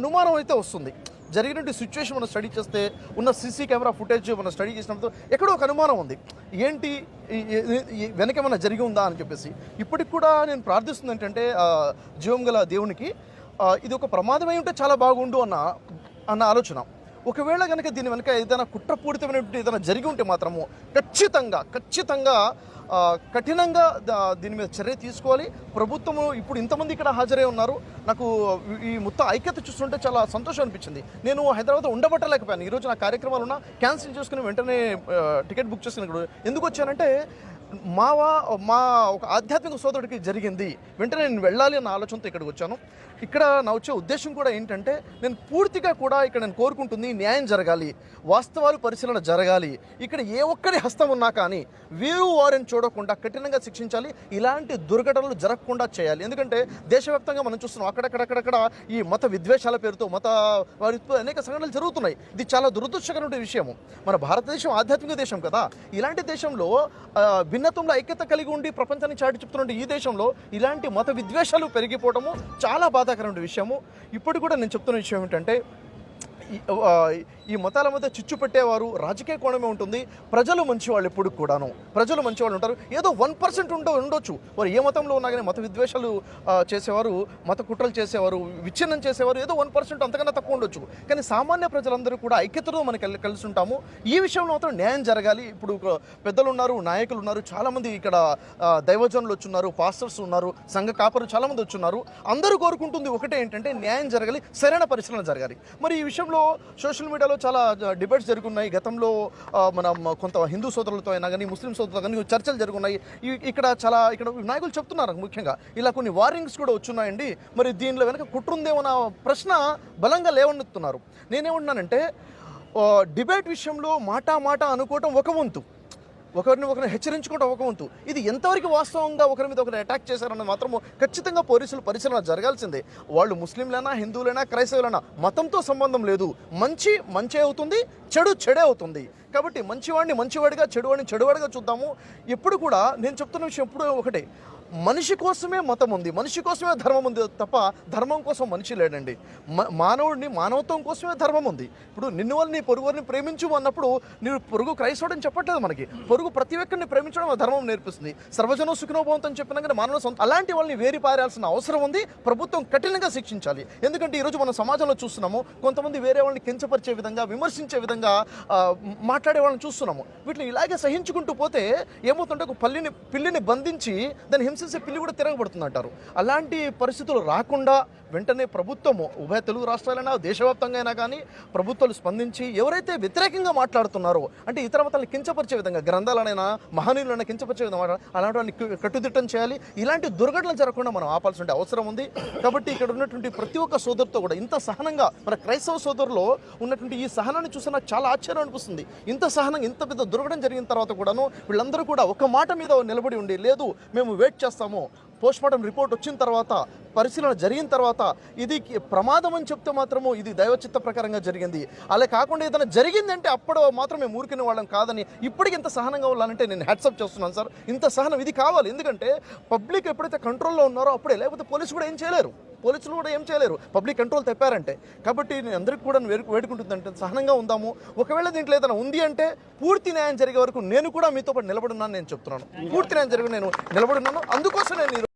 అనుమానం అయితే వస్తుంది. జరిగినటువంటి సిచ్యువేషన్ మనం స్టడీ చేస్తే ఉన్న సీసీ కెమెరా ఫుటేజ్ మనం స్టడీ చేసినప్పుడు ఎక్కడో ఒక అనుమానం ఉంది. ఏంటి? వెనక ఏమైనా జరిగి ఉందా అని చెప్పేసి. ఇప్పటికి కూడా నేను ప్రార్థిస్తుంది ఏంటంటే జీవం గల దేవునికి ఇది ఒక ప్రమాదమై ఉంటే చాలా బాగుండు అన్న అన్న ఆలోచన. ఒకవేళ కనుక దీని వెనక ఏదైనా కుట్రపూరితమైనటువంటి ఏదైనా జరిగి ఉంటే మాత్రము ఖచ్చితంగా ఖచ్చితంగా కఠినంగా దీని మీద చర్య తీసుకోవాలి. ప్రభుత్వము ఇప్పుడు ఇంతమంది ఇక్కడ హాజరై ఉన్నారు. నాకు ఈ మొత్తం ఐక్యత చూస్తుంటే చాలా సంతోషం అనిపించింది. నేను హైదరాబాద్ ఉండబట్టలేకపోయాను. ఈరోజు నా కార్యక్రమాలు ఉన్నా క్యాన్సిల్ చేసుకుని వెంటనే టికెట్ బుక్ చేసుకుని ఎందుకు వచ్చానంటే మావా మా ఒక ఆధ్యాత్మిక సోదరుడికి జరిగింది. వెంటనే నేను వెళ్ళాలి అన్న ఆలోచనతో ఇక్కడికి వచ్చాను. ఇక్కడ నా వచ్చే ఉద్దేశం కూడా ఏంటంటే నేను పూర్తిగా కూడా ఇక్కడ నేను కోరుకుంటుంది న్యాయం జరగాలి వాస్తవాలు పరిశీలన జరగాలి. ఇక్కడ ఏ ఒక్కరి హస్తం ఉన్నా కానీ వీరు వారిని చూడకుండా కఠినంగా శిక్షించాలి ఇలాంటి దుర్ఘటనలు జరగకుండా చేయాలి. ఎందుకంటే దేశవ్యాప్తంగా మనం చూస్తున్నాం అక్కడక్కడక్కడక్కడ ఈ మత విద్వేషాల పేరుతో మత వారితో అనేక సంఘటనలు జరుగుతున్నాయి. ఇది చాలా దురదృష్టకరమైన విషయము. మన భారతదేశం ఆధ్యాత్మిక దేశం కదా. ఇలాంటి దేశంలో భిన్న భిన్నత్వంలో ఐక్యత కలిగి ఉండి ప్రపంచాన్ని చాటి చెప్తున్న ఈ దేశంలో ఇలాంటి మత విద్వేషాలు పెరిగిపోవడము చాలా బాధాకరమైన విషయము. ఇప్పుడు కూడా నేను చెప్తున్న విషయం ఏంటంటే ఈ- మతాల మధ్య చిచ్చు పెట్టేవారు రాజకీయ కోణమే ఉంటుంది. ప్రజలు మంచివాళ్ళు ఎప్పుడు కూడాను. ప్రజలు మంచివాళ్ళు ఉంటారు. ఏదో వన్ పర్సెంట్ ఉండ ఉండొచ్చు. వారు ఏ మతంలో ఉన్నా కానీ మత విద్వేషాలు చేసేవారు మత కుట్రలు చేసేవారు విచ్ఛిన్నం చేసేవారు ఏదో వన్ పర్సెంట్ అంతకన్నా తక్కువ ఉండొచ్చు. కానీ సామాన్య ప్రజలందరూ కూడా ఐక్యతతో మనం కలిసి కలిసి ఉంటాము. ఈ విషయంలో మాత్రం న్యాయం జరగాలి. ఇప్పుడు పెద్దలు ఉన్నారు నాయకులు ఉన్నారు చాలామంది ఇక్కడ దైవజనులు వచ్చున్నారు పాస్టర్స్ ఉన్నారు సంఘ కాపరు చాలామంది వచ్చున్నారు. అందరూ కోరుకుంటుంది ఒకటే ఏంటంటే న్యాయం జరగాలి సరైన పరిశీలన జరగాలి. మరి ఈ విషయంలో సోషల్ మీడియాలో చాలా డిబేట్స్ జరుగున్నాయి. గతంలో మన మనం కొంత హిందూ సోదరులతో అయినా కానీ ముస్లిం సోదరులతో కానీ చర్చలు జరుగున్నాయి. ఇక్కడ చాలా ఇక్కడ నాయకులు చెప్తున్నారు ముఖ్యంగా. ఇలా కొన్ని వార్నింగ్స్ కూడా వచ్చున్నాయండి. మరి దీనిలో వెనక కుట్రుందేమన్న ప్రశ్న బలంగా లేవనెత్తున్నారు నేనేమంటున్నానంటే డిబేట్ విషయంలో మాట మాట అనుకోవటం ఒక వంతు. ఒకరిని ఒకరిని హెచ్చరించుకోవడం ఒక వంతు. ఇది ఎంతవరకు వాస్తవంగా ఒకరి మీద ఒకరిని అటాక్ చేశారన్నది మాత్రము ఖచ్చితంగా పోలీసులు పరిశీలన జరగాల్సిందే. వాళ్ళు ముస్లింలైనా హిందువులైనా క్రైస్తవులైనా మతంతో సంబంధం లేదు. మంచి మంచి అవుతుంది చెడు చెడే అవుతుంది. కాబట్టి మంచివాడిని మంచివాడిగా చెడువాడిని చెడువాడిగా చూద్దాము. ఎప్పుడు కూడా నేను చెప్తున్న విషయం ఎప్పుడు ఒకటే. మనిషి కోసమే మతం ఉంది మనిషి కోసమే ధర్మం ఉంది తప్ప ధర్మం కోసం మనిషి లేడండి. మానవుడిని మానవత్వం కోసమే ధర్మం ఉంది. ఇప్పుడు నిన్ను వాళ్ళని పొరుగుని ప్రేమించు అన్నప్పుడు నీవు పొరుగు క్రైస్తవుడు అని చెప్పట్లేదు మనకి. పొరుగు ప్రతి ఒక్కరిని ప్రేమించడం ఆ ధర్మం నేర్పిస్తుంది. సర్వజన సుఖనోభవంతం చెప్పినా కానీ మానవ సొంత అలాంటి వాళ్ళని వేరి పారాల్సిన అవసరం ఉంది. ప్రభుత్వం కఠినంగా శిక్షించాలి. ఎందుకంటే ఈరోజు మనం సమాజంలో చూస్తున్నాము కొంతమంది వేరే వాళ్ళని కించపరిచే విధంగా విమర్శించే విధంగా మాట్లాడే వాళ్ళని చూస్తున్నాము. వీటిని ఇలాగే సహించుకుంటూ పోతే ఏమవుతుంటే ఒక పల్లిని పిల్లిని బంధించి దాన్ని హింసించే పిల్లి కూడా తిరగబడుతుంది అంటారు. అలాంటి పరిస్థితులు రాకుండా వెంటనే ప్రభుత్వము ఉభయ తెలుగు రాష్ట్రాలైనా దేశవ్యాప్తంగా అయినా కానీ ప్రభుత్వాలు స్పందించి ఎవరైతే వ్యతిరేకంగా మాట్లాడుతున్నారో అంటే ఇతర మతాలను కించపరిచే విధంగా గ్రంథాలనైనా మహనీయులైనా కించపరిచే విధంగా అలాంటి వాళ్ళని కట్టుదిట్టం చేయాలి. ఇలాంటి దుర్ఘటనలు జరగకుండా మనం ఆపాల్సిన అవసరం ఉంది. కాబట్టి ఇక్కడ ఉన్నటువంటి ప్రతి ఒక్క సోదరుతో కూడా ఇంత సహనంగా మన క్రైస్తవ సోదరులో ఉన్నటువంటి ఈ సహనాన్ని చూస్తే నాకు చాలా ఆశ్చర్యం అనిపిస్తుంది. ఇంత సహనం ఇంత పెద్ద దుర్ఘటన జరిగిన తర్వాత కూడాను వీళ్ళందరూ కూడా ఒక మాట మీద నిలబడి ఉండి లేదు మేము వెయిట్ చేస్తాం చేస్తాము. పోస్ట్మార్టం రిపోర్ట్ వచ్చిన తర్వాత పరిశీలన జరిగిన తర్వాత ఇది ప్రమాదం అని చెప్తే మాత్రము ఇది దైవచిత్త ప్రకారంగా జరిగింది. అలా కాకుండా ఏదైనా జరిగిందంటే అప్పుడు మాత్రం మేము ఊరికిన వాళ్ళం కాదని ఇప్పటికి ఇంత సహనంగా ఉండాలంటే నేను హ్యాట్సప్ చేస్తున్నాను సార్. ఇంత సహనం ఇది కావాలి. ఎందుకంటే పబ్లిక్ ఎప్పుడైతే కంట్రోల్లో ఉన్నారో అప్పుడే లేకపోతే పోలీసు కూడా ఏం చేయలేరు. పోలీసులు కూడా ఏం చేయలేరు. పబ్లిక్ కంట్రోల్ తెప్పారంటే. కాబట్టి నేను అందరికీ కూడా వేడుకు వేడుకుంటుందంటే సహనంగా ఉందాము. ఒకవేళ దీంట్లో ఏదైనా ఉంది అంటే పూర్తి న్యాయం జరిగే వరకు నేను కూడా మీతో పాటు నిలబడున్నాను నేను చెప్తున్నాను. పూర్తి న్యాయం జరిగి నేను నిలబడున్నాను అందుకోసం నేను